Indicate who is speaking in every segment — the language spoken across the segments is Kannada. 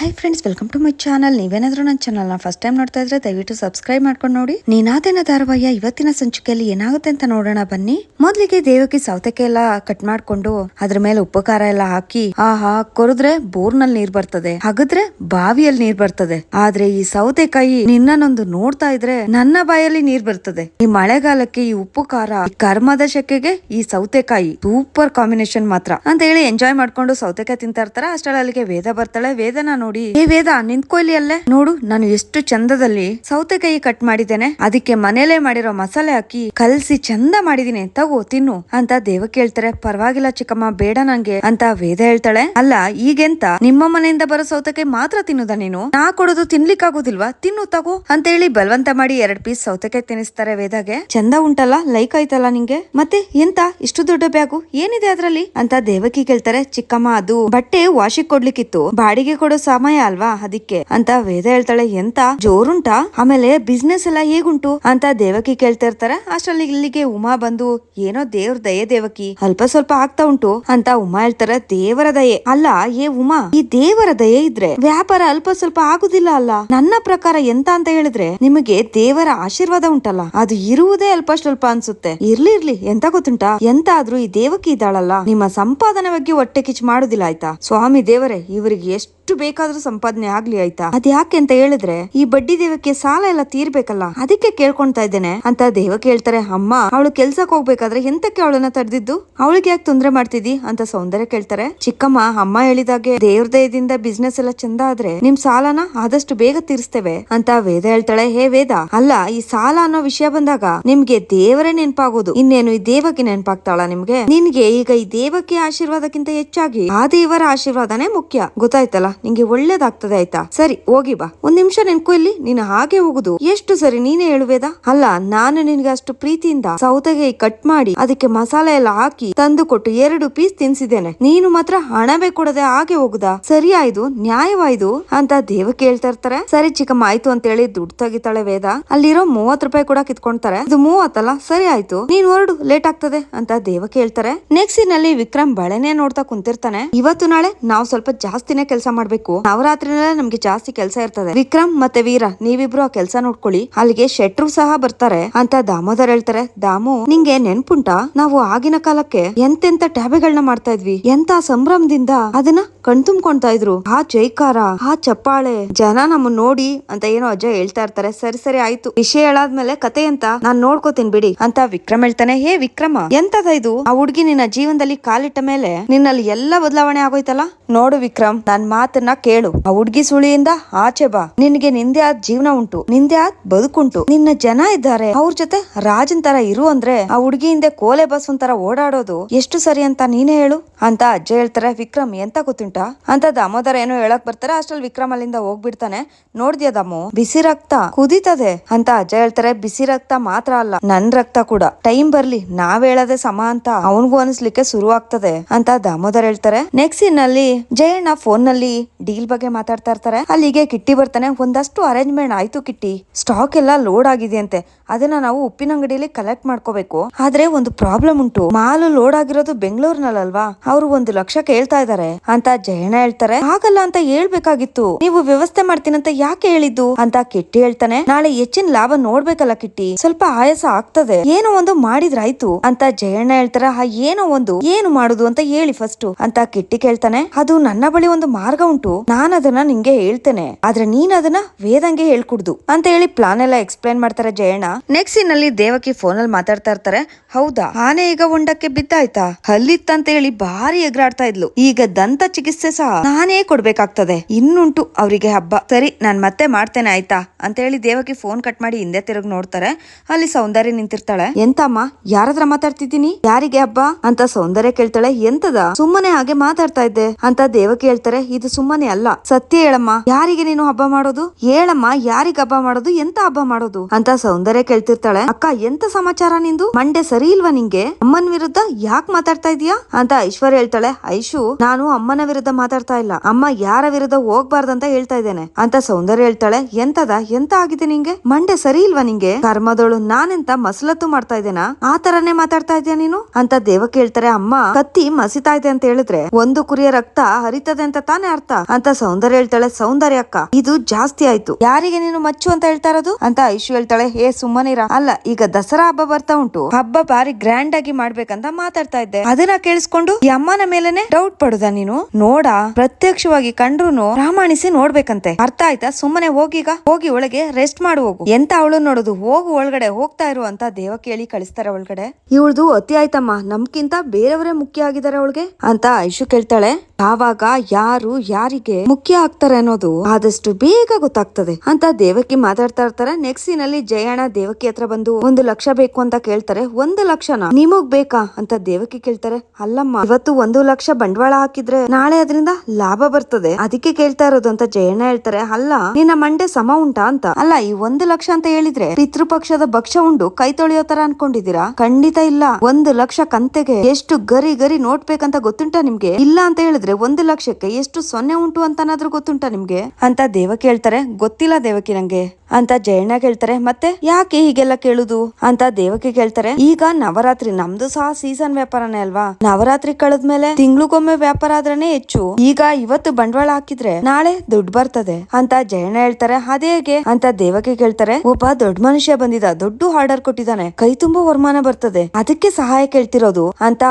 Speaker 1: Hi friends welcome to my channel ನೀವೇನಾದ್ರೂ ನನ್ನ ಚಾನಲ್ನ ಫಸ್ಟ್ ಟೈಮ್ ನೋಡ್ತಾ ಇದ್ರೆ ದಯವಿಟ್ಟು ಸಬ್ಸ್ಕ್ರೈಬ್ ಮಾಡ್ಕೊಂಡು ನೋಡಿ. ನೀನಾದೇನ ಧಾರಾವಾಹಿಯ ಇವತ್ತಿನ ಸಂಚಿಕೆಯಲ್ಲಿ ಏನಾಗುತ್ತೆ ಅಂತ ನೋಡೋಣ ಬನ್ನಿ. ಮೊದ್ಲಿಗೆ ದೇವಕಿ ಸೌತೆಕಾಯಿ ಎಲ್ಲ ಕಟ್ ಮಾಡ್ಕೊಂಡು ಅದ್ರ ಮೇಲೆ ಉಪ್ಪು ಖಾರ ಎಲ್ಲ ಹಾಕಿ, ಆಹಾ, ಕೊರದ್ರೆ ಬೋರ್ನಲ್ಲಿ ನೀರ್ ಬರ್ತದೆ, ಹಾಗಾದ್ರೆ ಬಾವಿಯಲ್ಲಿ ನೀರ್ ಬರ್ತದೆ. ಆದ್ರೆ ಈ ಸೌತೆಕಾಯಿ ನಿನ್ನನೊಂದು ನೋಡ್ತಾ ಇದ್ರೆ ನನ್ನ ಬಾಯಲ್ಲಿ ನೀರ್ ಬರ್ತದೆ. ಈ ಮಳೆಗಾಲಕ್ಕೆ ಈ ಉಪ್ಪು ಖಾರ ಕರ್ಮದ ಶೆಕೆಗೆ ಈ ಸೌತೆಕಾಯಿ ಸೂಪರ್ ಕಾಂಬಿನೇಷನ್ ಮಾತ್ರ. ಅಂತ ಹೇಳಿ ಎಂಜಾಯ್ ಮಾಡ್ಕೊಂಡು ಸೌತೆಕಾಯಿ ತಿಂತಾ ಇರ್ತಾರ? ಅಷ್ಟರಲ್ಲಿ ಅಲ್ಲಿಗೆ ವೇದ ಬರ್ತಾಳೆ. ವೇದನ ನೋಡಿ ಏ ವೇದ, ನಿಂತ್ಕೊ ಅಲ್ಲೇ. ನೋಡು, ನಾನು ಎಷ್ಟು ಚಂದದಲ್ಲಿ ಸೌತೆಕಾಯಿ ಕಟ್ ಮಾಡಿದ್ದೇನೆ. ಅದಕ್ಕೆ ಮನೇಲೆ ಮಾಡಿರೋ ಮಸಾಲೆ ಹಾಕಿ ಕಲಸಿ ಚಂದ ಮಾಡಿದೀನಿ ತಗೋ, ತಿನ್ನು ಅಂತ ದೇವ ಕೇಳ್ತಾರೆ. ಪರವಾಗಿಲ್ಲ ಚಿಕ್ಕಮ್ಮ, ಬೇಡ ನಂಗೆ ಅಂತ ವೇದ ಹೇಳ್ತಾಳೆ. ಅಲ್ಲ, ಈಗೆಂತ? ನಿಮ್ಮ ಮನೆಯಿಂದ ಬರೋ ಸೌತೆಕಾಯಿ ಮಾತ್ರ ತಿನ್ನುದ ನೀನು? ನಾ ಕೊಡೋದು ತಿನ್ಲಿಕ್ಕಾಗೋದಿಲ್ವಾ? ತಿನ್ನು, ತಗೋ ಅಂತ ಹೇಳಿ ಬಲವಂತ ಮಾಡಿ ಎರಡ್ ಪೀಸ್ ಸೌತೆಕಾಯಿ ತಿನ್ನಿಸ್ತಾರೆ ವೇದಾಗೆ. ಚಂದ ಉಂಟಲ್ಲ? ಲೈಕ್ ಆಯ್ತಲ್ಲ ನಿಂಗೆ? ಮತ್ತೆ ಎಂತ? ಇಷ್ಟು ದೊಡ್ಡ ಬ್ಯಾಗು? ಏನಿದೆ ಅದ್ರಲ್ಲಿ? ಅಂತ ದೇವಕಿ ಕೇಳ್ತಾರೆ. ಚಿಕ್ಕಮ್ಮ, ಅದು ಬಟ್ಟೆ ವಾಶಿಗೆ ಕೊಡ್ಲಿಕ್ಕಿತ್ತು. ಬಾಡಿಗೆ ಕೊಡೋ ಸಮಯ ಅಲ್ವಾ ಅದಕ್ಕೆ? ಅಂತ ವೇದ ಹೇಳ್ತಾಳೆ, ಎಂತ? ಜೋರುಂಟಾ? ಆಮೇಲೆ ಬಿಸ್ನೆಸ್ ಎಲ್ಲ ಹೇಗುಂಟು? ಅಂತ ದೇವಕಿ ಕೇಳ್ತಾ ಇರ್ತಾರೆ. ಅಷ್ಟರಲ್ಲಿ ಇಲ್ಲಿಗೆ ಉಮಾ ಬಂದು, ಏನೋ ದೇವ್ರ ದಯೆ ದೇವಕಿ, ಅಲ್ಪ ಸ್ವಲ್ಪ ಆಗ್ತಾ ಉಂಟು? ಅಂತ ಉಮಾ ಹೇಳ್ತಾರೆ, ದೇವರ ದಯೆ. ಅಲ್ಲ, ಏ ಉಮಾ, ಈ ದೇವರ ದಯೆ ಇದ್ರೆ ವ್ಯಾಪಾರ ಅಲ್ಪ ಸ್ವಲ್ಪ ಆಗುದಿಲ್ಲ ಅಲ್ಲ? ನನ್ನ ಪ್ರಕಾರ ಎಂತ ಅಂತ ಹೇಳಿದ್ರೆ ನಿಮಗೆ ದೇವರ ಆಶೀರ್ವಾದ ಉಂಟಲ್ಲ? ಅದು ಇರುವುದೇ ಅಲ್ಪ ಸ್ವಲ್ಪ ಅನ್ಸುತ್ತೆ. ಇರ್ಲಿ ಇರ್ಲಿ, ಎಂತ ಗೊತ್ತುಂಟಾ? ಎಂತ ಆದ್ರೂ ಈ ದೇವಕಿ ಇದ್ದಾಳಲ್ಲ? ನಿಮ್ಮ ಸಂಪಾದನೆ ಬಗ್ಗೆ ಹೊಟ್ಟೆ ಕಿಚ್ಚು ಮಾಡುದಿಲ್ಲ ಆಯ್ತಾ? ಸ್ವಾಮಿ ದೇವರೇ, ಇವರಿಗೆ ಎಷ್ಟು ಬೇಕಾದ್ರೂ ಸಂಪಾದನೆ ಆಗ್ಲಿ ಆಯ್ತಾ? ಅದ್ ಯಾಕೆ ಅಂತ ಹೇಳಿದ್ರೆ, ಈ ಬಡ್ಡಿ ದೇವಕ್ಕೆ ಸಾಲ ಎಲ್ಲ ತೀರ್ಬೇಕಲ್ಲ? ಅದಕ್ಕೆ ಕೇಳ್ಕೊಂತಾ ಇದ್ದೇನೆ ಅಂತ ದೇವ ಕೇಳ್ತಾರೆ. ಅಮ್ಮ, ಅವಳು ಕೆಲ್ಸಕ್ಕೆ ಹೋಗ್ಬೇಕಾದ್ರೆ ಎಂತಕ್ಕೆ ಅವಳನ್ನ ತಡೆದಿದ್ದು? ಅವಳಿಗೆ ಯಾಕೆ ತೊಂದ್ರೆ ಮಾಡ್ತಿದ್ದಿ ಅಂತ ಸೌಂದರ್ಯ ಕೇಳ್ತಾರೆ. ಚಿಕ್ಕಮ್ಮ, ಅಮ್ಮ ಹೇಳಿದಾಗೆ ದೇವ್ರದಯದಿಂದ ಬಿಸ್ನೆಸ್ ಎಲ್ಲ ಚಂದ ಆದ್ರೆ ನಿಮ್ ಸಾಲನ ಆದಷ್ಟು ಬೇಗ ತೀರಿಸ್ತೇವೆ ಅಂತ ವೇದ ಹೇಳ್ತಾಳೆ. ಹೇ ವೇದ, ಅಲ್ಲ, ಈ ಸಾಲ ಅನ್ನೋ ವಿಷಯ ಬಂದಾಗ ನಿಮ್ಗೆ ದೇವರೇ ನೆನಪಾಗೋದು. ಇನ್ನೇನು ಈ ದೇವಕ್ಕೆ ನೆನಪಾಗ್ತಾಳ ನಿಮ್ಗೆ? ನಿನ್ಗೆ ಈಗ ಈ ದೇವಕ್ಕೆ ಆಶೀರ್ವಾದಕ್ಕಿಂತ ಹೆಚ್ಚಾಗಿ ಆ ದೇವರ ಆಶೀರ್ವಾದನೇ ಮುಖ್ಯ. ಗೊತ್ತಾಯ್ತಲ್ಲ? ನಿಂಗೆ ಒಳ್ಳೇದಾಗ್ತದೆ ಆಯ್ತಾ? ಸರಿ, ಹೋಗಿ ಬಾ. ಒಂದ್ ನಿಮಿಷ ನೆನ್ಕೋ ಇಲ್ಲಿ. ನೀನು ಹಾಗೆ ಹೋಗುದು. ಎಷ್ಟು ಸರಿ ನೀನೇ ಹೇಳುವೇದ ಅಲ್ಲ, ನಾನು ನಿನ್ಗೆ ಅಷ್ಟು ಪ್ರೀತಿಯಿಂದ ಸೌತೆಗೆ ಕಟ್ ಮಾಡಿ ಅದಕ್ಕೆ ಮಸಾಲೆ ಎಲ್ಲ ಹಾಕಿ ತಂದು ಕೊಟ್ಟು ಎರಡು ಪೀಸ್ ತಿನ್ಸಿದ್ದೇನೆ. ನೀನು ಮಾತ್ರ ಹಣವೇ ಕೊಡದೆ ಹಾಗೆ ಹೋಗುದಾ? ಸರಿ ಆಯ್ದು ನ್ಯಾಯವಾಯ್ದು ಅಂತ ದೇವ ಕೇಳ್ತಾ ಇರ್ತಾರೆ. ಸರಿ ಚಿಕ್ಕಮ್ಮ, ಆಯ್ತು ಅಂತ ಹೇಳಿ ದುಡ್ಡು ತೆಗಿತಾಳೆ ವೇದ. ಅಲ್ಲಿರೋ ಮೂವತ್ ರೂಪಾಯಿ ಕೂಡ ಕಿತ್ಕೊಂತಾರೆ ಇದು ಮೂವತ್ತಲ್ಲ? ಸರಿ ಆಯ್ತು. ನೀನ್ ಹೊರಡು ಲೇಟ್ ಆಗ್ತದೆ ಅಂತ ದೇವ ಕೇಳ್ತಾರೆ. ನೆಕ್ಸ್ಟ್ನಲ್ಲಿ ವಿಕ್ರಮ್ ಬಳೆನೆ ನೋಡ್ತಾ ಕುಂತಿರ್ತಾನೆ. ಇವತ್ತು ನಾಳೆ ನಾವು ಸ್ವಲ್ಪ ಜಾಸ್ತಿನೇ ಕೆಲಸ ಮಾಡ್ಬೇಕು. ನವರಾತ್ರಿನಲ್ಲೇ ನಮ್ಗೆ ಜಾಸ್ತಿ ಕೆಲಸ ಇರ್ತದೆ. ವಿಕ್ರಮ್ ಮತ್ತೆ ವೀರ, ನೀವಿಬ್ರು ಆ ಕೆಲಸ ನೋಡ್ಕೊಳ್ಳಿ. ಅಲ್ಲಿಗೆ ಶೆಟ್ರು ಸಹ ಬರ್ತಾರೆ. ಅಂತ ದಾಮೋದರ್ ಹೇಳ್ತಾರೆ. ದಾಮು, ನಿಂಗೆ ನೆನ್ಪುಂಟಾ? ನಾವು ಆಗಿನ ಕಾಲಕ್ಕೆ ಎಂತೆಂತ ಟ್ಯಾಬೆಗಳನ್ನ ಮಾಡ್ತಾ ಇದ್ವಿ. ಎಂತ ಸಂಭ್ರಮದಿಂದ ಅದನ್ನ ಕಣ್ತುಂಬ್ಕೊಂತಾ ಇದ್ರು. ಆ ಜೈಕಾರ, ಆ ಚಪ್ಪಾಳೆ, ಜನ ನಮ್ಮನ್ನ ನೋಡಿ ಅಂತ ಏನೋ ಅಜ್ಜ ಹೇಳ್ತಾ ಇರ್ತಾರೆ. ಸರಿ ಸರಿ, ಆಯ್ತು. ವಿಷಯ ಹೇಳಾದ್ಮೇಲೆ ಕತೆ ಅಂತ ನಾನ್ ನೋಡ್ಕೋತೀನಿ ಬಿಡಿ ಅಂತ ವಿಕ್ರಮ್ ಹೇಳ್ತಾನೆ. ಹೇ ವಿಕ್ರಮ, ಎಂತದ ಇದು? ಆ ಹುಡ್ಗಿ ನಿನ್ನ ಜೀವನದಲ್ಲಿ ಕಾಲಿಟ್ಟ ಮೇಲೆ ನಿನ್ನಲ್ಲಿ ಎಲ್ಲ ಬದಲಾವಣೆ ಆಗೋಯ್ತಲ್ಲ? ನೋಡು ವಿಕ್ರಮ್, ನನ್ ಮಾತನ್ನ ಕೇಳು. ಆ ಹುಡ್ಗಿ ಸುಳಿಯಿಂದ ಆಚೆ ಬಾ. ನಿನ್ಗೆ ನಿಂದೆ ಆದ ಜೀವನ ಉಂಟು. ನಿಂದೆ ಆದ ಬದುಕುಂಟು. ನಿನ್ನ ಜನ ಇದ್ದಾರೆ. ಅವ್ರ ಜೊತೆ ರಾಜನ್ ತರ ಇರು ಅಂದ್ರೆ ಆ ಹುಡ್ಗಿ ಹಿಂದೆ ಕೋಲೆ ಬಸ್ ತರ ಓಡಾಡೋದು ಎಷ್ಟು ಸರಿ ಅಂತ ನೀನೇ ಹೇಳು. ಅಂತ ಅಜ್ಜ ಹೇಳ್ತಾರೆ. ವಿಕ್ರಮ್, ಎಂತ ಗೊತ್ತುಂಟ? ಅಂತ ದಾಮೋದರ ಏನೋ ಹೇಳಕ್ ಬರ್ತಾರೆ. ಅಷ್ಟ್ರಲ್ಲಿ ವಿಕ್ರಮ್ ಅಲ್ಲಿಂದ ಹೋಗ್ಬಿಡ್ತಾನೆ. ನೋಡ್ದ್ಯಾ ದಾಮು? ಬಿಸಿ ರಕ್ತ ಕುದೀತದೆ ಅಂತ ಅಜ್ಜ ಹೇಳ್ತಾರೆ. ಬಿಸಿ ರಕ್ತ ಮಾತ್ರ ಅಲ್ಲ, ನನ್ ರಕ್ತ ಕೂಡ. ಟೈಮ್ ಬರ್ಲಿ, ನಾವ್ ಹೇಳದೆ ಸಮ ಅಂತ ಅವನಿಗೂ ಅನಿಸ್ಲಿಕ್ಕೆ ಶುರು ಆಗ್ತದೆ ಅಂತ ದಾಮೋದರ್ ಹೇಳ್ತಾರೆ. ನೆಕ್ಸ್ಟ್ನಲ್ಲಿ ಜಯಣ್ಣ ಫೋನ್ನಲ್ಲಿ ಡೀಲ್ ಬಗ್ಗೆ ಮಾತಾಡ್ತಾ ಇರ್ತಾರೆ. ಅಲ್ಲಿಗೆ ಕಿಟ್ಟಿ ಬರ್ತಾನೆ. ಒಂದಷ್ಟು ಅರೇಂಜ್ಮೆಂಟ್ ಆಯ್ತು ಕಿಟ್ಟಿ. ಸ್ಟಾಕ್ ಎಲ್ಲ ಲೋಡ್ ಆಗಿದೆ ಅಂತೆ ಅದನ್ನ ನಾವು ಉಪ್ಪಿನ ಅಂಗಡಿಯಲ್ಲಿ ಕಲೆಕ್ಟ್ ಮಾಡ್ಕೋಬೇಕು. ಆದ್ರೆ ಒಂದು ಪ್ರಾಬ್ಲಮ್ ಉಂಟು. ಮಾಲು ಲೋಡ್ ಆಗಿರೋದು ಬೆಂಗಳೂರಿನಲ್ಲಲ್ವಾ? ಅವರು ಒಂದು ಲಕ್ಷ ಕೇಳ್ತಾ ಇದಾರೆ ಅಂತ ಜಯಣ್ಣ ಹೇಳ್ತಾರೆ. ಆಗಲ್ಲ ಅಂತ ಹೇಳ್ಬೇಕಾಗಿತ್ತು. ನೀವು ವ್ಯವಸ್ಥೆ ಮಾಡ್ತೀನಂತ ಯಾಕೆ ಹೇಳಿದ್ದು? ಅಂತ ಕಿಟ್ಟಿ ಹೇಳ್ತಾನೆ. ನಾಳೆ ಹೆಚ್ಚಿನ ಲಾಭ ನೋಡ್ಬೇಕಲ್ಲ ಕಿಟ್ಟಿ. ಸ್ವಲ್ಪ ಆಯಾಸ ಆಗ್ತದೆ. ಏನೋ ಒಂದು ಮಾಡಿದ್ರಾಯ್ತು. ಅಂತ ಜಯಣ್ಣ ಹೇಳ್ತಾರ. ಏನೋ ಒಂದು, ಏನು ಮಾಡುದು ಅಂತ ಹೇಳಿ ಫಸ್ಟ್ ಅಂತ ಕಿಟ್ಟಿ ಕೇಳ್ತಾನೆ. ಅದು ನನ್ನ ಬಳಿ ಒಂದು ಮಾರ್ಗ ಉಂಟು ನಾನು ಅದನ್ನ ನಿಂಗೆ ಹೇಳ್ತೇನೆ. ಆದ್ರೆ ನೀನ್ ಅದನ್ನ ವೇದಂಗೆ ಹೇಳ್ಕೊಡ್ದು. ಅಂತ ಹೇಳಿ ಪ್ಲಾನ್ ಎಲ್ಲ ಎಕ್ಸ್ಪ್ಲೈನ್ ಮಾಡ್ತಾರೆ ಜಯಣ್ಣ. ನೆಕ್ಸ್ಟ್ ಸೀನ್ ಅಲ್ಲಿ ದೇವಕಿ ಫೋನ್ ಅಲ್ಲಿ ಮಾತಾಡ್ತಾ ಇರ್ತಾರೆ. ಹೌದಾ? ಆನೆ ಈಗ ಹೊಂಡಕ್ಕೆ ಬಿದ್ದಾಯ್ತಾ? ಹಲ್ಲಿತ್ತಂತ ಹೇಳಿ ಭಾರಿ ಎಗರಾಡ್ತಾ ಇದ್ಲು. ಈಗ ದಂತ ಚಿಕಿತ್ಸೆ ಸಹ ನಾನೇ ಕೊಡ್ಬೇಕಾಗ್ತದೆ. ಇನ್ನುಂಟು ಅವರಿಗೆ ಹಬ್ಬ. ಸರಿ, ನಾನ್ ಮತ್ತೆ ಮಾಡ್ತೇನೆ, ಆಯ್ತಾ? ಅಂತ ಹೇಳಿ ದೇವಕಿ ಫೋನ್ ಕಟ್ ಮಾಡಿ ಹಿಂದೆ ತಿರುಗಿ ನೋಡ್ತಾರೆ. ಅಲ್ಲಿ ಸೌಂದರ್ಯ ನಿಂತಿರ್ತಾಳೆ. ಎಂತಮ್ಮ? ಯಾರತ್ರ ಮಾತಾಡ್ತಿದ್ದೀನಿ? ಯಾರಿಗೆ ಹಬ್ಬ? ಅಂತ ಸೌಂದರ್ಯ ಕೇಳ್ತಾಳೆ. ಎಂತದ? ಸುಮ್ಮನೆ ಹಾಗೆ ಮಾತಾಡ್ತಾ ಇದ್ದೆ ಅಂತ ದೇವಕಿ ಹೇಳ್ತಾರೆ. ಇದು ಸುಮ್ಮನೆ ಅಲ್ಲ. ಸತ್ಯ ಹೇಳಮ್ಮ, ಯಾರಿಗೆ ನೀನು ಹಬ್ಬ ಮಾಡೋದು? ಹೇಳಮ್ಮ, ಯಾರಿಗ ಹಬ್ಬ ಮಾಡೋದು? ಎಂತ ಹಬ್ಬ ಮಾಡೋದು? ಅಂತ ಸೌಂದರ್ಯ ಕೇಳ್ತಿರ್ತಾಳೆ. ಅಕ್ಕ, ಎಂತ ಸಮಾಚಾರ ನಿಂದು? ಮಂಡೆ ಸರಿ ಇಲ್ವಾ ನಿಂಗೆ? ಅಮ್ಮನ ವಿರುದ್ಧ ಯಾಕ್ ಮಾತಾಡ್ತಾ ಇದೀಯಾ? ಅಂತ ಐಶ್ವರ್ಯ ಹೇಳ್ತಾಳೆ. ಐಶು, ನಾನು ಅಮ್ಮನ ವಿರುದ್ಧ ಮಾತಾಡ್ತಾ ಇಲ್ಲ. ಅಮ್ಮ ಯಾರ ವಿರುದ್ಧ ಹೋಗ್ಬಾರ್ದಂತ ಹೇಳ್ತಾ ಇದ್ದೇನೆ ಅಂತ ಸೌಂದರ್ಯ ಹೇಳ್ತಾಳೆ. ಎಂತದ? ಎಂತ ಆಗಿದೆ ನಿಂಗೆ? ಮಂಡೆ ಸರಿ ಇಲ್ವಾ ನಿಂಗೆ? ಕರ್ಮದೋಳು ನಾನೆಂತ ಮಸಲತ್ತು ಮಾಡ್ತಾ ಇದ್ದೇನಾ? ಆ ತರನೇ ಮಾತಾಡ್ತಾ ಇದೆಯಾ ನೀನು? ಅಂತ ದೇವಕ್ಕೆ ಹೇಳ್ತಾರೆ ಅಮ್ಮ, ಕತ್ತಿ ಮಸಿತಾ ಇದೆ ಅಂತ ಹೇಳಿದ್ರೆ, ಒಂದು ಕುರಿಯ ರಕ್ತ ಹರಿತದೆ ಅಂತ ತಾನೇ ಅರ್ಥ ಅಂತ. ಸೌಂದರ್ಯ ಹೇಳ್ತಾಳೆ. ಸೌಂದರ್ಯ ಅಕ್ಕ, ಇದು ಜಾಸ್ತಿ ಆಯ್ತು. ಯಾರಿಗೆ ನೀನು ಮಚ್ಚು ಅಂತ ಹೇಳ್ತಾ ಇರೋದು? ಅಂತ ಐಶು ಹೇಳ್ತಾಳೆ. ಹೇ ಸುಮ್ಮನಿರ. ಅಲ್ಲ, ಈಗ ದಸರಾ ಹಬ್ಬ ಬರ್ತಾ ಉಂಟು. ಹಬ್ಬ ಬಾರಿ ಗ್ರ್ಯಾಂಡ್ ಆಗಿ ಮಾಡ್ಬೇಕಂತ ಮಾತಾಡ್ತಾ ಇದ್ದೆ. ಅದನ್ನ ಕೇಳಿಸ್ಕೊಂಡು ಈ ಅಮ್ಮನ ಮೇಲೆನೆ ಡೌಟ್ ಪಡುದ ನೀನು? ನೋಡ, ಪ್ರತ್ಯಕ್ಷವಾಗಿ ಕಂಡ್ರುನು ಪ್ರಾಮಾಣಿಸಿ ನೋಡ್ಬೇಕಂತೆ. ಅರ್ಥ ಆಯ್ತಾ? ಸುಮ್ಮನೆ ಹೋಗೀಗ, ಹೋಗಿ ಒಳಗೆ ರೆಸ್ಟ್ ಮಾಡು ಹೋಗು. ಎಂತ ಅವಳು ನೋಡುದು? ಹೋಗು, ಒಳಗಡೆ ಹೋಗ್ತಾ ಇರು ಅಂತ ದೇವ ಕೇಳಿ ಕಳಿಸ್ತಾರೆ ಒಳಗಡೆ ಇವಳದು ಅತಿ ಆಯ್ತಮ್ಮ. ನಮ್ಕಿಂತ ಬೇರೆಯವರೇ ಮುಖ್ಯ ಆಗಿದ್ದಾರೆ ಅವಳಿಗೆ? ಅಂತ ಐಶು ಕೇಳ್ತಾಳೆ. ಯಾವಾಗ, ಯಾರು ಯಾರಿಗೆ ಮುಖ್ಯ ಆಗ್ತಾರೆ ಅನ್ನೋದು ಆದಷ್ಟು ಬೇಗ ಗೊತ್ತಾಗ್ತದೆ. ಅಂತ ದೇವಕಿ ಮಾತಾಡ್ತಾ ಇರ್ತಾರೆ. ನೆಕ್ಸ್ಟ್ ಸೀನ್ ಅಲ್ಲಿ ಜಯಣ್ಣ ದೇವಕಿ ಹತ್ರ ಬಂದು, ಒಂದು ಲಕ್ಷ ಬೇಕು ಅಂತ ಕೇಳ್ತಾರೆ. ಒಂದು ಲಕ್ಷನ? ನಿಮಗ್ ಬೇಕಾ? ಅಂತ ದೇವಕಿ ಕೇಳ್ತಾರೆ. ಅಲ್ಲಮ್ಮ, ಇವತ್ತು ಒಂದು ಲಕ್ಷ ಬಂಡವಾಳ ಹಾಕಿದ್ರೆ ನಾಳೆ ಅದರಿಂದ ಲಾಭ ಬರ್ತದೆ. ಅದಕ್ಕೆ ಕೇಳ್ತಾ ಇರೋದು ಅಂತ ಜಯಣ್ಣ ಹೇಳ್ತಾರೆ. ಅಲ್ಲ, ನಿನ್ನ ಮಂಡೆ ಸಮ ಉಂಟಾ? ಅಂತ. ಅಲ್ಲ, ಈ ಒಂದು ಲಕ್ಷ ಅಂತ ಹೇಳಿದ್ರೆ ಪಿತೃಪಕ್ಷದ ಭಕ್ಷ ಉಂಡು ಕೈ ತೊಳೆಯೋ ತರ ಅನ್ಕೊಂಡಿದೀರಾ ಖಂಡಿತ ಇಲ್ಲ. ಒಂದು ಲಕ್ಷ ಕಂತೆಗೆ ಎಷ್ಟು ಗರಿ ಗರಿ ನೋಡ್ಬೇಕಂತ ಗೊತ್ತುಂಟಾ ನಿಮ್ಗೆ? ಇಲ್ಲ ಅಂತ ಹೇಳಿದ್ರೆ ಒಂದು ಲಕ್ಷಕ್ಕೆ ಎಷ್ಟು ಸೊನ್ನೆ ಉಂಟು ಅಂತನಾದ್ರೂ ಗೊತ್ತುಂಟಾ ನಿಮ್ಗೆ? ಅಂತ ದೇವಕಿ ಹೇಳ್ತಾರೆ ಗೊತ್ತಿಲ್ಲ ದೇವಕಿ ನಂಗೆ. ಅಂತ ಜಯಣ್ಣ ಕೇಳ್ತಾರೆ. ಮತ್ತೆ ಯಾಕೆ ಹೀಗೆಲ್ಲ ಕೇಳುದು? ಅಂತ ದೇವಕಿ ಕೇಳ್ತಾರೆ. ಈಗ ನವರಾತ್ರಿ, ನಮ್ದು ಸಹ ಸೀಸನ್ ವ್ಯಾಪಾರನೇ ಅಲ್ವಾ? ನವರಾತ್ರಿ ಕಳೆದ್ಮೇಲೆ ತಿಂಗ್ಳಿಗೊಮ್ಮೆ ವ್ಯಾಪಾರ ಆದ್ರೇನೆ ಹೆಚ್ಚು. ಈಗ ಇವತ್ತು ಬಂಡವಾಳ ಹಾಕಿದ್ರೆ ನಾಳೆ ದುಡ್ಡು ಬರ್ತದೆ. ಅಂತ ಜಯಣ್ಣ ಹೇಳ್ತಾರೆ. ಅದೇಗೆ ಅಂತ ದೇವಕಿ ಕೇಳ್ತಾರೆ. ಒಬ್ಬ ದೊಡ್ಡ ಮನುಷ್ಯ ಬಂದಿದ. ದೊಡ್ಡ ಆರ್ಡರ್ ಕೊಟ್ಟಿದ್ದಾನೆ. ಕೈ ತುಂಬಾ ವರಮಾನ ಬರ್ತದೆ. ಅದಕ್ಕೆ ಸಹಾಯ ಕೇಳ್ತಿರೋದು? ಅಂತ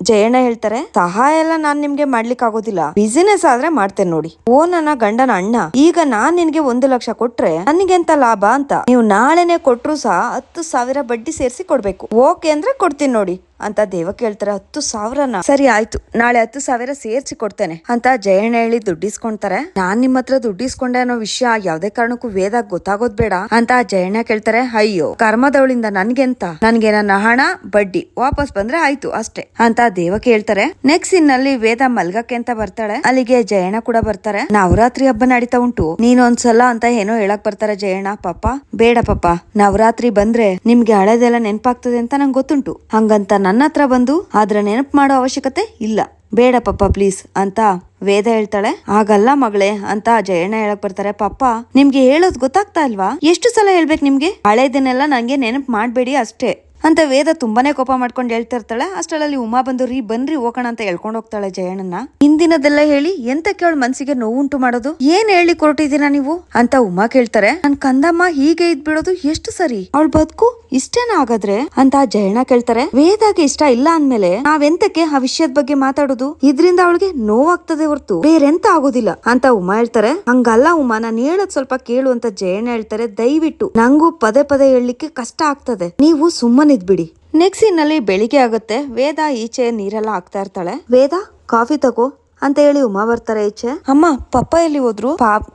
Speaker 1: ಜಯಣ್ಣ ಹೇಳ್ತಾರೆ, ಸಹಾಯ ಎಲ್ಲ ನಾನ್ ನಿಮ್ಗೆ ಮಾಡ್ಲಿಕ್ಕೆ ಆಗೋದಿಲ್ಲ ಬಿಸಿನೆಸ್ ಆದ್ರೆ ಮಾಡ್ತೇನೆ ನೋಡಿ. ಓ ನನ್ನ ಗಂಡನ ಅಣ್ಣ, ಈಗ ನಾನ್ ನಿನ್ಗೆ ಒಂದು ಲಕ್ಷ ಕೊಟ್ರೆ ನನಗೆಂತ ಲಾಭ? ಅಂತ. ನೀವು ನಾಳೆನೆ ಕೊಟ್ರು ಸಹ ಹತ್ತು ಸಾವಿರ ಬಡ್ಡಿ ಸೇರಿಸಿ ಕೊಡ್ಬೇಕು. ಓಕೆ ಅಂದ್ರೆ ಕೊಡ್ತೀನಿ ನೋಡಿ. ಅಂತ ದೇವ ಕೇಳ್ತಾರೆ, ಹತ್ತು ಸಾವಿರನ? ಸರಿ, ಆಯ್ತು. ನಾಳೆ ಹತ್ತು ಸಾವಿರ ಸೇರ್ಸಿ ಕೊಡ್ತೇನೆ ಅಂತ ಜಯಣ್ಣ ಹೇಳಿ ದುಡ್ಡಿಸ್ಕೊಂತಾರೆ. ನಾನ್ ನಿಮ್ಮ ಹತ್ರ ದುಡ್ಡಿಸ್ಕೊಂಡೆ ಅನ್ನೋ ವಿಷಯ ಯಾವ್ದೇ ಕಾರಣಕ್ಕೂ ವೇದ ಗೊತ್ತಾಗೋದ್ ಬೇಡ ಅಂತ ಜಯಣ್ಣ ಕೇಳ್ತಾರೆ. ಅಯ್ಯೋ, ಕರ್ಮದವಳಿಂದ ನನ್ಗೆಂತ? ನನ್ಗೆ ನನ್ನ ಹಣ, ಬಡ್ಡಿ ವಾಪಸ್ ಬಂದ್ರೆ ಆಯ್ತು ಅಷ್ಟೇ ಅಂತ ದೇವ ಕೇಳ್ತಾರೆ. ನೆಕ್ಸ್ಟ್ ಸೀನ್ನಲ್ಲಿ ವೇದ ಮಲ್ಗಕ್ಕೆ ಅಂತ ಬರ್ತಾಳೆ. ಅಲ್ಲಿಗೆ ಜಯಣ್ಣ ಕೂಡ ಬರ್ತಾರೆ. ನವರಾತ್ರಿ ಹಬ್ಬ ನಡೀತಾ ಉಂಟು. ನೀನೊಂದ್ಸಲ ಅಂತ ಏನೋ ಹೇಳಕ್ ಬರ್ತಾರೆ ಜಯಣ್ಣ. ಪಾಪ, ಬೇಡ ಪಾಪ. ನವರಾತ್ರಿ ಬಂದ್ರೆ ನಿಮ್ಗೆ ಹಳೆದೆಲ್ಲ ನೆನಪಾಗ್ತದೆ ಅಂತ ನಂಗೆ ಗೊತ್ತುಂಟು. ಹಂಗಂತ ನನ್ನ ಹತ್ರ ಬಂದು ಆದ್ರೆ ನೆನಪು ಮಾಡೋ ಅವಶ್ಯಕತೆ ಇಲ್ಲ. ಬೇಡ ಪಪ್ಪ ಪ್ಲೀಸ್ ಅಂತ ವೇದ ಹೇಳ್ತಾಳೆ. ಆಗಲ್ಲ ಮಗಳೇ ಅಂತ ಜಯಣ್ಣ ಹೇಳಕ್ ಬರ್ತಾರೆ. ಪಪ್ಪ, ನಿಮ್ಗೆ ಹೇಳೋದ್ ಗೊತ್ತಾಗ್ತಾ ಇಲ್ವಾ? ಎಷ್ಟು ಸಲ ಹೇಳ್ಬೇಕು ನಿಮ್ಗೆ? ಹಳೇದನ್ನೆಲ್ಲ ನಂಗೆ ನೆನಪು ಮಾಡ್ಬೇಡಿ ಅಷ್ಟೇ. ಅಂತ ವೇದ ತುಂಬಾನೇ ಕೋಪ ಮಾಡ್ಕೊಂಡು ಹೇಳ್ತಾ ಇರ್ತಾಳೆ. ಅಷ್ಟರಲ್ಲಿ ಉಮಾ ಬಂದು, ರೀ, ಬನ್ರಿ, ಹೋಗೋಣ ಅಂತ ಹೇಳ್ಕೊಂಡು ಹೋಗ್ತಾಳೆ ಜಯಣ್ಣನ ಹಿಂದಿನದೆಲ್ಲ ಹೇಳಿ ಎಂತಕ್ಕೆ ಅವಳ ಮನ್ಸಿಗೆ ನೋವುಂಟು ಮಾಡೋದು? ಏನ್ ಹೇಳಿ ಕೊರಟಿದ್ದೀರಾ ನೀವು? ಅಂತ ಉಮಾ ಕೇಳ್ತಾರೆ. ನನ್ ಕಂದಮ್ಮ ಹೀಗೆ ಇದ್ಬಿಡೋದು ಎಷ್ಟು ಸರಿ? ಅವಳ ಬದುಕು ಇಷ್ಟೇನ ಆಗದ್ರೆ ಅಂತ ಜಯಣ್ಣ ಕೇಳ್ತಾರೆ. ವೇದಾಗೆ ಇಷ್ಟ ಇಲ್ಲ ಅಂದ್ಮೇಲೆ ನಾವೆಂತಕ್ಕೆ ಆ ವಿಷಯದ ಬಗ್ಗೆ ಮಾತಾಡೋದು? ಇದ್ರಿಂದ ಅವಳಿಗೆ ನೋವಾಗ್ತದೆ ಹೊರತು. ಬೇರೆಂತ ಆಗೋದಿಲ್ಲ ಅಂತ ಉಮಾ ಹೇಳ್ತಾರೆ. ಹಂಗಲ್ಲ ಉಮಾ, ನಾನು ಹೇಳೋದ್ ಸ್ವಲ್ಪ ಕೇಳು ಅಂತ ಜಯಣ್ಣ ಹೇಳ್ತಾರೆ. ದಯವಿಟ್ಟು ನಂಗೂ ಪದೇ ಪದೇ ಹೇಳಲಿಕ್ಕೆ ಕಷ್ಟ ಆಗ್ತದೆ. ನೀವು ಸುಮ್ಮನಿದ್ಬಿಡಿ ನೆಕ್ಸ್ಟ್ ಸೀನ್ನಲ್ಲಿ ಬೆಳಿಗ್ಗೆ ಆಗುತ್ತೆ. ವೇದ ಈಚೆ ನೀರೆಲ್ಲ ಹಾಕ್ತಾ ಇರ್ತಾಳೆ. ವೇದ ಕಾಫಿ ತಗೋ. ಅಂತ ಹೇಳಿ ಉಮಾ ಬರ್ತಾರೆ ಈಚೆ. ಅಮ್ಮ, ಪಪ್ಪ ಎಲ್ಲಿ ಹೋದ್ರು?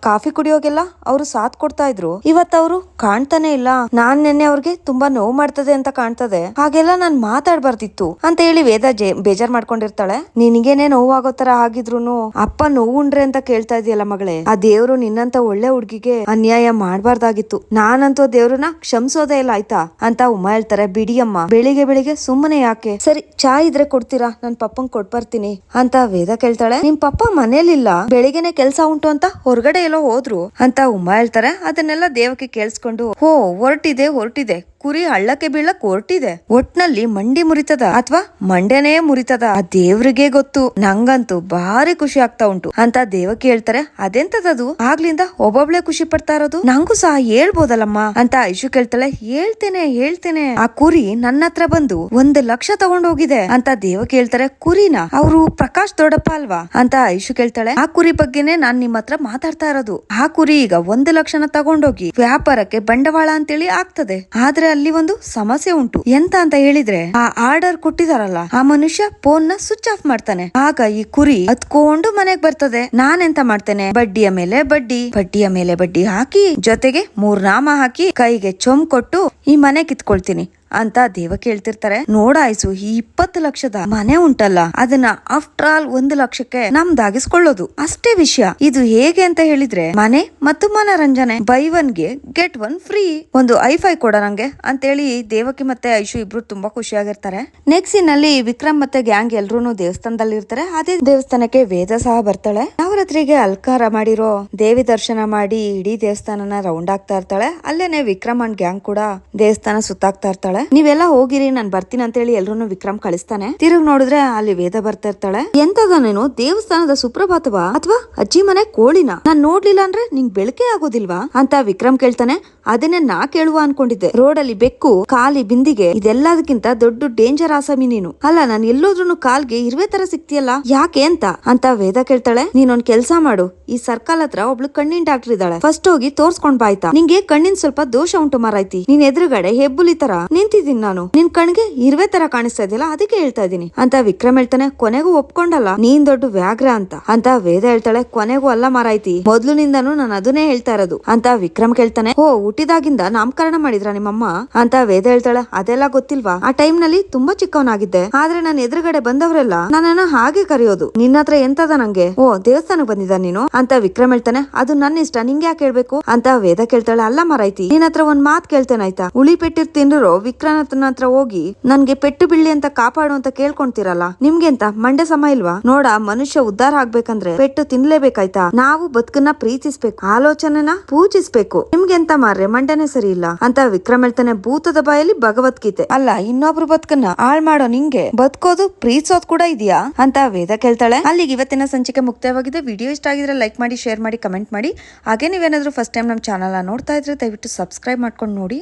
Speaker 1: ಕಾಫಿ ಕುಡಿಯೋಗೆಲ್ಲ ಅವರು ಸಾಥ್ ಕೊಡ್ತಾ ಇದ್ರು. ಇವತ್ ಅವರು ಕಾಣ್ತಾನೆ ಇಲ್ಲ. ನಾನ್ ನೆನ್ನೆ ಅವ್ರಿಗೆ ತುಂಬಾ ನೋವು ಮಾಡ್ತದೆ ಅಂತ ಕಾಣ್ತದೆ. ಹಾಗೆಲ್ಲ ನಾನ್ ಮಾತಾಡ್ಬಾರ್ದಿತ್ತು ಅಂತ ಹೇಳಿ ವೇದ ಬೇಜಾರ್ ಮಾಡ್ಕೊಂಡಿರ್ತಾಳೆ. ನಿನಗೇನೆ ನೋವಾಗೋ ತರ ಆಗಿದ್ರುನು ಅಪ್ಪ ನೋವುಂಡ್ರೆ ಅಂತ ಕೇಳ್ತಾ ಇದೆಯಲ್ಲ ಮಗಳೇ. ಆ ದೇವ್ರು ನಿನ್ನಂತ ಒಳ್ಳೆ ಹುಡ್ಗಿಗೆ ಅನ್ಯಾಯ ಮಾಡ್ಬಾರ್ದಾಗಿತ್ತು. ನಾನಂತೂ ದೇವ್ರನ್ನ ಕ್ಷಮಿಸೋದೇ ಇಲ್ಲ, ಆಯ್ತಾ? ಅಂತ ಉಮಾ ಹೇಳ್ತಾರೆ, ಬಿಡಿ ಅಮ್ಮ. ಬೆಳಿಗ್ಗೆ ಬೆಳಿಗ್ಗೆ ಸುಮ್ಮನೆ ಯಾಕೆ? ಸರಿ ಚಾ ಇದ್ರೆ ಕೊಡ್ತೀರಾ? ನನ್ ಪಪ್ಪಂಗ್ ಕೊಟ್ಬರ್ತೀನಿ ಅಂತ ವೇದ ಕೇಳ್ತಾಳೆ. ನಿಮ್ ಪಪ್ಪ ಮನೇಲಿಲ್ಲ, ಬೆಳಿಗ್ಗೆನೆ ಕೆಲ್ಸ ಉಂಟು ಅಂತ ಹೊರಗಡೆ ಎಲ್ಲೋ ಹೋದ್ರು. ಅಂತ ಉಮ್ಮ ಹೇಳ್ತಾರೆ. ಅದನ್ನೆಲ್ಲ ದೇವಕ್ಕೆ ಕೇಳಿಸ್ಕೊಂಡು, ಹೋ, ಹೊರಟಿದೆ ಹೊರಟಿದೆ. ಕುರಿ ಹಳ್ಳಕ್ಕೆ ಬೀಳಕ್ ಹೊರ್ಟಿದೆ. ಒಟ್ನಲ್ಲಿ ಮಂಡಿ ಮುರಿತದ ಅಥವಾ ಮಂಡೆನೇ ಮುರಿತದ ಆ ದೇವ್ರಿಗೆ ಗೊತ್ತು. ನಂಗಂತೂ ಭಾರಿ ಖುಷಿ ಆಗ್ತಾ ಉಂಟು. ಅಂತ ದೇವಕ್ಕೆ ಹೇಳ್ತಾರೆ ಅದೆಂತದದು? ಆಗ್ಲಿಂದ ಒಬ್ಬೊಬ್ಳೆ ಖುಷಿ ಪಡ್ತಾ ಇರೋದು? ನಂಗೂ ಸಹ ಹೇಳ್ಬೋದಲ್ಲಮ್ಮ? ಅಂತ ಐಶು ಕೇಳ್ತಾಳೆ, ಹೇಳ್ತೇನೆ ಹೇಳ್ತೇನೆ. ಆ ಕುರಿ ನನ್ನ ಹತ್ರ ಬಂದು ಒಂದ್ ಲಕ್ಷ ತಗೊಂಡೋಗಿದೆ. ಅಂತ ದೇವಕ್ಕೆ ಹೇಳ್ತಾರೆ ಕುರಿನ? ಅವರು ಪ್ರಕಾಶ್ ದೊಡ್ಡಪ್ಪ ಅಲ್ವಾ? ಅಂತ ಐಶು ಕೇಳ್ತಾಳೆ, ಆ ಕುರಿ ಬಗ್ಗೆನೆ ನಾನ್ ನಿಮ್ ಹತ್ರ ಮಾತಾಡ್ತಾ ಇರೋದು. ಆ ಕುರಿ ಈಗ ಒಂದ್ ಲಕ್ಷನ ತಗೊಂಡೋಗಿ ವ್ಯಾಪಾರಕ್ಕೆ ಬಂಡವಾಳ ಅಂತೇಳಿ ಆಗ್ತದೆ. ಆದ್ರೆ ಅಲ್ಲಿ ಒಂದು ಸಮಸ್ಯೆ ಉಂಟು. ಎಂತ ಅಂತ ಹೇಳಿದ್ರೆ, ಆ ಆರ್ಡರ್ ಕೊಟ್ಟಿದಾರಲ್ಲ, ಆ ಮನುಷ್ಯ ಫೋನ್ನ ಸ್ವಿಚ್ ಆಫ್ ಮಾಡ್ತಾನೆ. ಆಗ ಈ ಕುರಿ ಹತ್ಕೊಂಡು ಮನೆಗ್ ಬರ್ತದೆ. ನಾನೆಂತ ಮಾಡ್ತೇನೆ? ಬಡ್ಡಿಯ ಮೇಲೆ ಬಡ್ಡಿ, ಬಡ್ಡಿಯ ಮೇಲೆ ಬಡ್ಡಿ ಹಾಕಿ, ಜೊತೆಗೆ ಮೂರ್ ನಾಮ ಹಾಕಿ ಕೈಗೆ ಚೊಂಬ್ ಕೊಟ್ಟು ಈ ಮನೆ ಕಿತ್ಕೊಳ್ತೀನಿ. ಅಂತ ದೇವ ಕೇಳ್ತಿರ್ತಾರೆ. ನೋಡಾಯ್ಸು ಈ ಇಪ್ಪತ್ತು ಲಕ್ಷದ ಮನೆ ಉಂಟಲ್ಲ, ಅದನ್ನ ಆಫ್ಟರ್ ಆಲ್ ಒಂದು ಲಕ್ಷಕ್ಕೆ ನಮ್ದಾಗಿಸ್ಕೊಳ್ಳೋದು. ಅಷ್ಟೇ ವಿಷಯ. ಇದು ಹೇಗೆ ಅಂತ ಹೇಳಿದ್ರೆ, ಮನೆ ಮತ್ತು ಮನರಂಜನೆ ಬೈ ಒನ್ಗೆ ಗೆಟ್ ಒನ್ ಫ್ರೀ ಒಂದು ಐಫೈ ಕೊಡ ನಂಗೆ ಅಂತೇಳಿ ದೇವಕಿ ಮತ್ತೆ ಐಶು ಇಬ್ರು ತುಂಬಾ ಖುಷಿಯಾಗಿರ್ತಾರೆ. ನೆಕ್ಸ್ಟ್ನಲ್ಲಿ ವಿಕ್ರಮ್ ಮತ್ತೆ ಗ್ಯಾಂಗ್ ಎಲ್ರು ದೇವಸ್ಥಾನದಲ್ಲಿ ಇರ್ತಾರೆ ಅದೇ ದೇವಸ್ಥಾನಕ್ಕೆ ವೇದ ಸಹ ಬರ್ತಾಳೆ. ನವರಾತ್ರಿಗೆ ಅಲ್ಕಾರ ಮಾಡಿರೋ ದೇವಿ ದರ್ಶನ ಮಾಡಿ ಇಡೀ ದೇವಸ್ಥಾನನ ರೌಂಡ್ ಆಗ್ತಾ ಇರ್ತಾಳೆ. ಅಲ್ಲೇನೆ ವಿಕ್ರಮ್ ಅಂಡ್ ಗ್ಯಾಂಗ್ ಕೂಡ ದೇವಸ್ಥಾನ ಸುತ್ತಾಗ್ತಾ ಇರ್ತಾಳೆ. ನೀವೆಲ್ಲ ಹೋಗಿರಿ, ನಾನ್ ಬರ್ತೀನಿ ಅಂತ ಹೇಳಿ ಎಲ್ರು ವಿಕ್ರಮ್ ಕಳಿಸ್ತಾನೆ. ತಿರುಗ್ ನೋಡಿದ್ರೆ ಅಲ್ಲಿ ವೇದ ಬರ್ತಾ ಇರ್ತಾಳೆ ಎಂತದ ನೀನು? ದೇವಸ್ಥಾನದ ಸುಪ್ರಭಾತವಾ? ಅಥವಾ ಅಜ್ಜಿ ಮನೆ ಕೋಳಿನ? ನಾನ್ ನೋಡ್ಲಿಲ್ಲ ಅಂದ್ರೆ ನಿಂಗ್ ಬೆಳಕೆ ಆಗೋದಿಲ್ವಾ? ಅಂತ ವಿಕ್ರಮ್ ಕೇಳ್ತಾನೆ. ಅದನ್ನೇ ನಾ ಕೇಳುವ ಅನ್ಕೊಂಡಿದ್ದೆ. ರೋಡ್ ಅಲ್ಲಿ ಬೆಕ್ಕು, ಕಾಲಿ ಬಿಂದಿಗೆ, ಇದೆಲ್ಲದಕ್ಕಿಂತ ದೊಡ್ಡ ಡೇಂಜರ್ ಆಸಾಮಿ ನೀನು. ಅಲ್ಲ, ನಾನು ಎಲ್ಲೋದ್ರೂ ಕಾಲ್ಗೆ ಇರುವೆ ತರ ಸಿಕ್ತಿಯಲ್ಲ? ಯಾಕೆ ಅಂತ? ಅಂತ ವೇದ ಕೇಳ್ತಾಳೆ. ನೀನೊಂದ್ ಕೆಲ್ಸ ಮಾಡು. ಈ ಸರ್ಕಲ್ ಹತ್ರ ಒಬ್ಳು ಕಣ್ಣಿನ ಡಾಕ್ಟರ್ ಇದ್ದಾಳೆ. ಫಸ್ಟ್ ಹೋಗಿ ತೋರ್ಸ್ಕೊಂಡ್ ಬಾಯ್ತಾ? ನಿಂಗೆ ಕಣ್ಣಿನ ಸ್ವಲ್ಪ ದೋಷ ಉಂಟು ಮಾರಾಯ್ತಿ. ನೀನ್ ಎದುರುಗಡೆ ಹೆಬ್ಬುಲಿ ತರ ನಿಂತಿದ್ದೀನಿ ನಾನು. ನಿನ್ ಕಣ್ಗೆ ಇರುವೆ ತರ ಕಾಣಿಸ್ತಾ ಇದೆಯಲ್ಲ, ಅದಕ್ಕೆ ಹೇಳ್ತಾ ಇದೀನಿ. ಅಂತ ವಿಕ್ರಮ್ ಹೇಳ್ತಾನೆ, ಕೊನೆಗೂ ಒಪ್ಕೊಂಡಲ್ಲ. ನೀನ್ ದೊಡ್ಡ ವ್ಯಾಘ್ರ ಅಂತ. ಅಂತ ವೇದ ಹೇಳ್ತಾಳೆ, ಕೊನೆಗೂ ಅಲ್ಲ ಮಾರಾಯ್ತಿ. ಮೊದ್ಲಿನಿಂದಾನು ನಾನು ಅದನ್ನೇ ಹೇಳ್ತಾ ಇರೋದು. ಅಂತ ವಿಕ್ರಮ್ ಕೇಳ್ತಾನೆ ಓ ಹುಟ್ಟಿದಾಗಿಂದ ನಾಮಕರಣ ಮಾಡಿದ್ರ ನಿಮ್ಮಮ್ಮ? ಅಂತ ವೇದ ಹೇಳ್ತಾಳೆ, ಅದೆಲ್ಲ ಗೊತ್ತಿಲ್ವಾ? ಆ ಟೈಮ್ನಲ್ಲಿ ತುಂಬಾ ಚಿಕ್ಕವನಾಗಿದ್ದೆ. ಆದ್ರೆ ನಾನು ಎದುರುಗಡೆ ಬಂದವರೆಲ್ಲ ನನ್ನನ್ನ ಹಾಗೆ ಕರೆಯೋದು. ನಿನ್ನ ಹತ್ರ ಎಂತದ ನಂಗೆ? ಓ, ದೇವಸ್ಥಾನಕ್ ಬಂದಿದ್ದ ನೀನು? ಅಂತ ವಿಕ್ರಮ್ ಹೇಳ್ತಾನೆ, ಅದು ನನ್ನ ಇಷ್ಟ ನಿಂಗೆ ಯಾಕೆ ಹೇಳ್ಬೇಕು? ಅಂತ ವೇದ ಕೇಳ್ತಾಳೆ, ಅಲ್ಲ ಮಾರಾಯ್ತಿ, ನಿನ್ನ ಹತ್ರ ಒಂದ್ ಮಾತ್ ಕೇಳ್ತೇನೆ ಆಯ್ತಾ ಉಳಿ ಪೆಟ್ಟಿರ್ ತಿಂದ್ರು ವಿಕ್ರಮನ ಹತ್ರ ಹೋಗಿ, ನನ್ಗೆ ಪೆಟ್ಟು ಬೀಳ್ಲಿ ಅಂತ ಕಾಪಾಡು ಅಂತ ಕೇಳ್ಕೊಂತೀರಲ್ಲ? ನಿಮ್ಗೆ ಅಂತ ಮಂಡೆ ಸಮ ಇಲ್ವಾ? ನೋಡ, ಮನುಷ್ಯ ಉದ್ದಾರ ಆಗ್ಬೇಕಂದ್ರೆ ಪೆಟ್ಟು ತಿನ್ಲೇಬೇಕಾಯ್ತಾ? ನಾವು ಬದುಕನ್ನ ಪ್ರೀತಿಸ್ಬೇಕು, ಆಲೋಚನೆನ ಪೂಜಿಸ್ಬೇಕು. ನಿಮ್ಗೆ ಎಂತ ಮಾರ್ರೆ? ಮಂಡನೆ ಸರಿ ಇಲ್ಲ? ಅಂತ ವಿಕ್ರಮ್ ಹೇಳ್ತಾನೆ ಭೂತದ ಬಾಯಲ್ಲಿ ಭಗವದ್ಗೀತೆ. ಅಲ್ಲ, ಇನ್ನೊಬ್ರು ಬದುಕನ್ನ ಹಾಳ್ ಮಾಡೋ ನಿಂಗೆ ಬದುಕೋದು, ಪ್ರೀತಿಸೋದು ಕೂಡ ಇದೆಯಾ? ಅಂತ ವೇದ ಕೇಳ್ತಾಳೆ. ಅಲ್ಲಿಗೆ ಇವತ್ತಿನ ಸಂಚಿಕೆ ಮುಕ್ತಾಯವಾಗಿದೆ. ವಿಡಿಯೋ ಇಷ್ಟ ಆಗಿದ್ರೆ ಲೈಕ್ ಮಾಡಿ, ಶೇರ್ ಮಾಡಿ, ಕಮೆಂಟ್ ಮಾಡಿ. ಹಾಗೆ ನೀವೇನಾದ್ರೂ ಫಸ್ಟ್ ಟೈಮ್ ನಮ್ಮ ಚಾನಲ್ ನೋಡ್ತಾ ಇದ್ರೆ ದಯವಿಟ್ಟು ಸಬ್ಸ್ಕ್ರೈಬ್ ಮಾಡ್ಕೊಂಡು ನೋಡಿ.